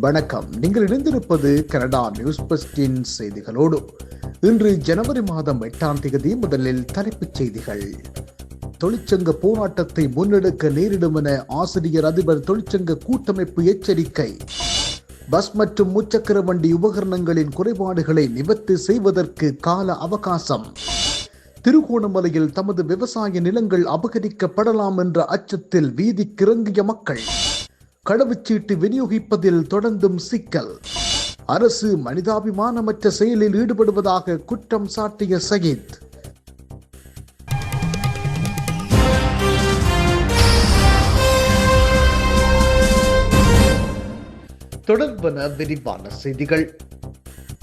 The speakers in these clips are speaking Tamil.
வணக்கம். நீங்கள் இணைந்திருப்பது கனடா நியூஸ் பஸ்டின் செய்திகளோடு. இன்று ஜனவரி மாதம் எட்டாம் தேதி முதலில் தலைப்புச் செய்திகள். தொழிற்சங்க போராட்டத்தை முன்னெடுக்க நேரிடும் என ஆசிரியர் அதிபர் தொழிற்சங்க கூட்டமைப்பு எச்சரிக்கை. பஸ் மற்றும் முச்சக்கர வண்டி உபகரணங்களின் குறைபாடுகளை நிவர்த்தி செய்வதற்கு கால அவகாசம். திருகோணமலையில் தமது விவசாய நிலங்கள் அபகரிக்கப்படலாம் என்ற அச்சத்தில் வீதிக்கிறங்கிய மக்கள். கடவுச்சீட்டு விநியோகிப்பதில் தொடர்ந்தும் சிக்கல். அரசு மனிதாபிமானமற்ற செயலில் ஈடுபடுவதாக குற்றம் சாட்டிய சகித். தொடர்பன விரிவான செய்திகள்.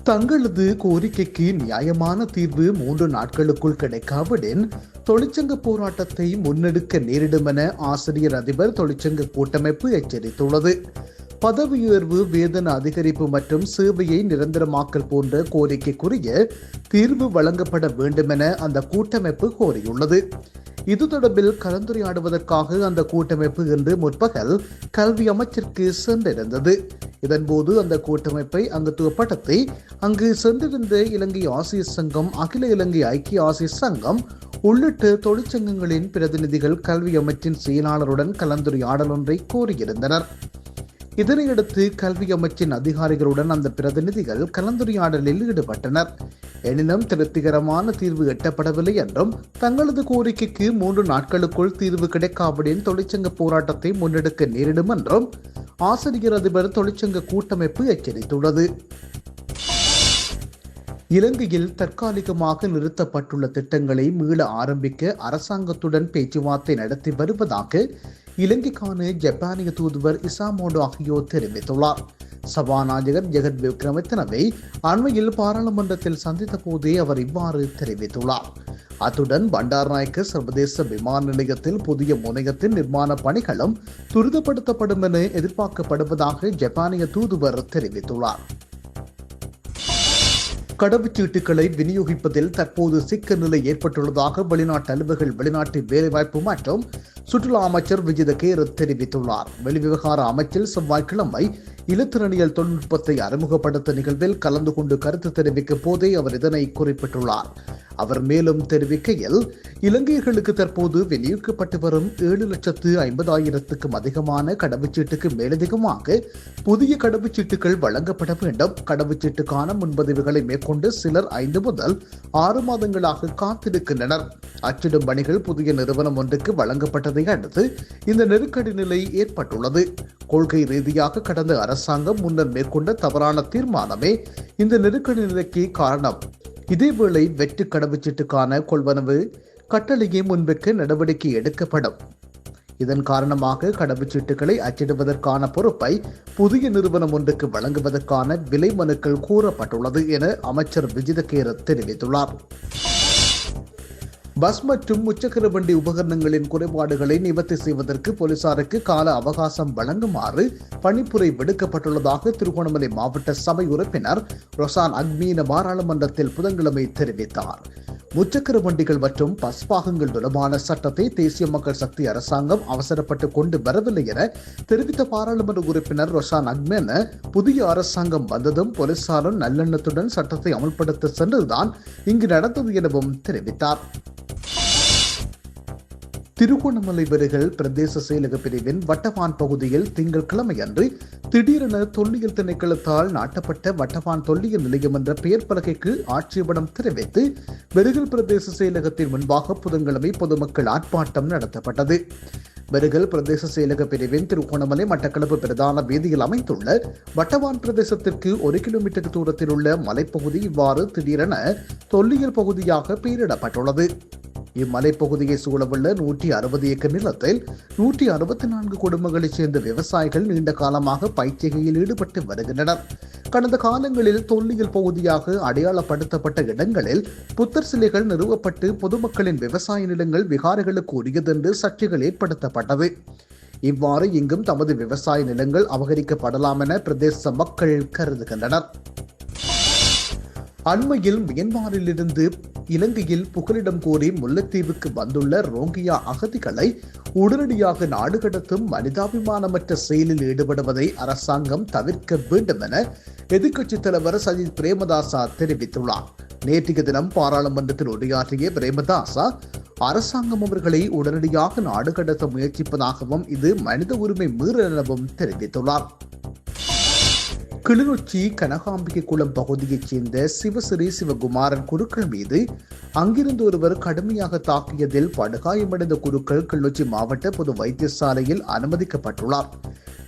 தங்களது கோரிக்கைக்கு நியாயமான தீர்வு மூன்று நாட்களுக்குள் கிடைக்காவிடின் தொழிற்சங்க போராட்டத்தை முன்னெடுக்க நேரிடும் என ஆசிரியர் அதிபர் தொழிற்சங்க கூட்டமைப்பு எச்சரித்துள்ளது. பதவி உயர்வு வேதன அதிகரிப்பு மற்றும் சேவையை நிரந்தரமாக்கல் போன்ற கோரிக்கைக்குரிய தீர்வு வழங்கப்பட வேண்டும் என அந்த கூட்டமைப்பு கோரியுள்ளது. இது தொடர்பில் கலந்துரையாடுவதற்காக அந்த கூட்டமைப்பு இன்று முற்பகல் கல்வி அமைச்சிற்கு சென்றிருந்தது. இதன்போது அந்த கூட்டமைப்பை அங்கத்துவப்படுத்தி அங்கு சென்றிருந்த இலங்கை ஆசிய சங்கம் அகில இலங்கை ஐக்கிய ஆசிய சங்கம் உள்ளிட்ட தொழிற்சங்கங்களின் பிரதிநிதிகள் கல்வி அமைச்சின் செயலாளருடன் கலந்துரையாடல் ஒன்றை கோரியிருந்தனர். இதனையடுத்து கல்வி அமைச்சின் அதிகாரிகளுடன் அந்த பிரதிநிதிகள் கலந்துரையாடலில் ஈடுபட்டனர். எனினும் திருப்திகரமான தீர்வு எட்டப்படவில்லை என்றும் தங்களது கோரிக்கைக்கு மூன்று நாட்களுக்குள் தீர்வு கிடைக்காவிடின் தொழிற்சங்க போராட்டத்தை முன்னெடுக்க நேரிடும் என்றும் ஆசிரியர் அதிபர் தொழிற்சங்க கூட்டமைப்பு எச்சரித்துள்ளது. இலங்கையில் தற்காலிகமாக நிறுத்தப்பட்டுள்ள திட்டங்களை மீள ஆரம்பிக்க அரசாங்கத்துடன் பேச்சுவார்த்தை நடத்தி வருவதாக இலங்கைக்கான ஜப்பானிய தூதுவர் இசாமோடு ஆகியோர் தெரிவித்துள்ளார். சபாநாயகர் ஜெகத் விக்ரமத்தினவை அண்மையில் பாராளுமன்றத்தில் சந்தித்த போதே அவர் இவ்வாறு தெரிவித்துள்ளார். அத்துடன் பண்டார்நாயக்க சர்வதேச விமான நிலையத்தில் புதிய முனையத்தின் நிர்மாண பணிகளும் துரிதப்படுத்தப்படும் என எதிர்பார்க்கப்படுவதாக ஜப்பானிய தூதுவர் தெரிவித்துள்ளார். கடவுச்சீட்டுகளை விநியோகிப்பதில் தற்போது சிக்க நிலை ஏற்பட்டுள்ளதாக வெளிநாட்டு அலுவல்கள் வெளிநாட்டு வேலைவாய்ப்பு மற்றும் சுற்றுலா அமைச்சர் விஜித கேரத் தெரிவித்துள்ளார். வெளிவிவகார அமைச்சில் செவ்வாய்க்கிழமை இலத்திரனியல் தொழில்நுட்பத்தை அறிமுகப்படுத்த நிகழ்வில் கலந்து கொண்டு கருத்து தெரிவிக்கும் போதே அவர் இதனை குறிப்பிட்டுள்ளார். அவர் மேலும் தெரிவிக்கையில் இலங்கையர்களுக்கு தற்போது விநியோகிக்கப்பட்டு வரும் ஏழு லட்சத்து ஐம்பதாயிரத்துக்கும் அதிகமான கடவுச்சீட்டுக்கு மேலதிகமாக புதிய கடவுச்சீட்டுகள் வழங்கப்பட வேண்டும். கடவுச்சீட்டுக்கான முன்பதிவுகளை மேற்கொண்டு சிலர் ஐந்து முதல் ஆறு மாதங்களாக காத்திருக்கின்றனர். அச்சிடும் பணிகள் புதிய நிறுவனம் ஒன்றுக்கு வழங்கப்பட்டதை அடுத்து இந்த நெருக்கடி நிலை ஏற்பட்டுள்ளது. கொள்கை ரீதியாக கடந்த அரசாங்கம் முன்னர் மேற்கொண்ட தவறான தீர்மானமே இந்த நெருக்கடி நிலைக்கு காரணம். இதேவேளை வெற்றி கடவுச்சீட்டுக்கான கொள்வனவு கட்டளையை முன்வைக்க நடவடிக்கை எடுக்கப்படும். இதன் காரணமாக கடவுச்சீட்டுகளை அச்சிடுவதற்கான பொறுப்பை புதிய நிறுவனம் ஒன்றுக்கு வழங்குவதற்கான விலை மனுக்கள் கூறப்பட்டுள்ளது என அமைச்சர் விஜிதகேரத் தெரிவித்துள்ளார். பஸ் மற்றும் முச்சக்கர வண்டி உபகரணங்களின் குறைபாடுகளை நிவர்த்தி செய்வதற்கு போலீசாருக்கு கால அவகாசம் வழங்குமாறு பணிப்புரை விடுக்கப்பட்டுள்ளதாக திருகோணமலை மாவட்ட சபை உறுப்பினர் ரொசான் அக்மீன பாராளுமன்றத்தில் புதன்கிழமை தெரிவித்தார். முச்சக்கர வண்டிகள் மற்றும் பஸ் பாகங்கள் தொடர்பான சட்டத்தை தேசிய மக்கள் சக்தி அரசாங்கம் அவசரப்பட்டு கொண்டு வரவில்லை என தெரிவித்த பாராளுமன்ற உறுப்பினர் ரொஷான் அக்மேன புதிய அரசாங்கம் வந்ததும் போலீசாரும் நல்லெண்ணத்துடன் சட்டத்தை அமல்படுத்த சென்றதுதான் இங்கு நடந்தது எனவும் தெரிவித்தார். திருகோணமலை வருகள் பிரதேச செயலக பிரிவின் வட்டவான் பகுதியில் திங்கட்கிழமை அன்று திடீரென தொல்லியல் திணைக்களத்தால் நாட்டப்பட்ட வட்டவான் தொல்லியல் நிலையம் என்ற பெயர் பலகைக்கு ஆட்சேபனம் தெரிவித்து வெறுகல் பிரதேச செயலகத்தின் முன்பாக புதன்கிழமை பொதுமக்கள் ஆர்ப்பாட்டம் நடத்தப்பட்டது. வெறுகல் பிரதேச செயலக பிரிவின் திருகோணமலை மட்டக்களப்பு பிரதான வீதியில் அமைந்துள்ள வட்டவான் பிரதேசத்திற்கு ஒரு கிலோமீட்டர் தூரத்தில் உள்ள மலைப்பகுதி இவ்வாறு திடீரென தொல்லியல் பகுதியாக பெயரிடப்பட்டுள்ளது. இம்மலைப்பகுதியை சூழவுள்ள நூற்றி அறுபது ஏக்கர் நிலத்தில் நூற்றி அறுபத்தி நான்கு குடும்பங்களைச் சேர்ந்த விவசாயிகள் நீண்ட காலமாக பயிற்சிகையில் ஈடுபட்டு வருகின்றனர். கடந்த காலங்களில் தொல்லியல் பகுதியாக அடையாளப்படுத்தப்பட்ட இடங்களில் புத்தர் சிலைகள் நிறுவப்பட்டு பொதுமக்களின் விவசாய நிலங்கள் விகாரிகளுக்கு உரியதென்று சர்ச்சைகள் ஏற்படுத்தப்பட்டது. இவ்வாறு இங்கும் தமது விவசாய நிலங்கள் அபகரிக்கப்படலாம் என பிரதேச மக்கள் கருதுகின்றனர். அண்மையில் மியன்மாரிலிருந்து இலங்கையில் புகலிடம் கோரி முல்லைத்தீவுக்கு வந்துள்ள ரோங்கியா அகதிகளை உடனடியாக நாடு கடத்தும் மனிதாபிமானமற்ற செயலில் ஈடுபடுவதை அரசாங்கம் தவிர்க்க வேண்டும் என எதிர்க்கட்சித் தலைவர் சஜித் பிரேமதாசா தெரிவித்துள்ளார். நேற்றைய தினம் பாராளுமன்றத்தில் உரையாற்றிய பிரேமதாசா அரசாங்கம் அவர்களை உடனடியாக நாடு கடத்த முயற்சிப்பதாகவும் இது மனித உரிமை மீறல் எனவும் தெரிவித்துள்ளார். கிளிநொச்சி கனகாம்பிகை குளம் பகுதியைச் சேர்ந்த சிவசிறி சிவகுமாரன் குருக்கள் மீது அங்கிருந்து ஒருவர் கடுமையாக தாக்கியதில் படுகாயமடைந்த குருக்கள் கிளிநொச்சி மாவட்ட பொது வைத்தியசாலையில் அனுமதிக்கப்பட்டுள்ளார்.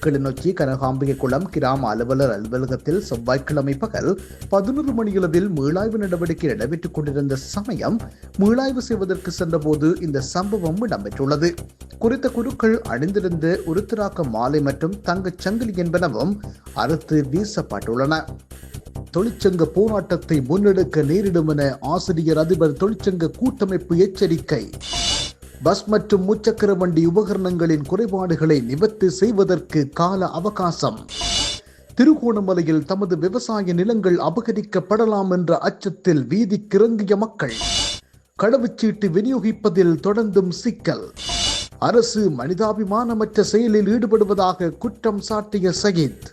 கிளிநொச்சி கனகாம்பிகை குளம் கிராம அலுவலர் அலுவலகத்தில் செவ்வாய்க்கிழமை பகல் பதினொரு மணியளவில் மீளாய்வு நடவடிக்கை நடைபெற்றுக் கொண்டிருந்த சமயம் மீளாய்வு செய்வதற்கு சென்றபோது இந்த சம்பவம் இடம்பெற்றுள்ளது. குறித்த குருக்கள் அணிந்திருந்த உருத்திராக்க மாலை மற்றும் தங்கச் சங்கிலி என்பனவும் அறுத்து வீசப்பட்டுள்ளன தொழிற்சங்க போராட்டத்தை முன்னெடுக்க நேரிடும் என ஆசிரியர் அதிபர் தொழிற்சங்க கூட்டமைப்பு எச்சரிக்கை. பஸ் மற்றும் முச்சக்கர வண்டி உபகரணங்களின் குறைபாடுகளை நிவர்த்தி செய்வதற்கு கால அவகாசம். திருகோணமலையில் தமது விவசாய நிலங்கள் அபகரிக்கப்படலாம் என்ற அச்சத்தில் வீதிக்கிறங்கிய மக்கள். கடவுச்சீட்டு விநியோகிப்பதில் தொடர்ந்தும் சிக்கல். அரசு மனிதாபிமானமற்ற செயலில் ஈடுபடுவதாக குற்றம் சாட்டிய சகித்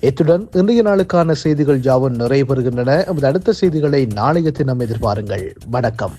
இத்துடன் இன்றைய நாளுக்கான செய்திகள் ஜாவன் நிறைவு பெறுகின்றன அடுத்த செய்திகளை நாளைய தினம் எதிர்பாருங்கள். வணக்கம்.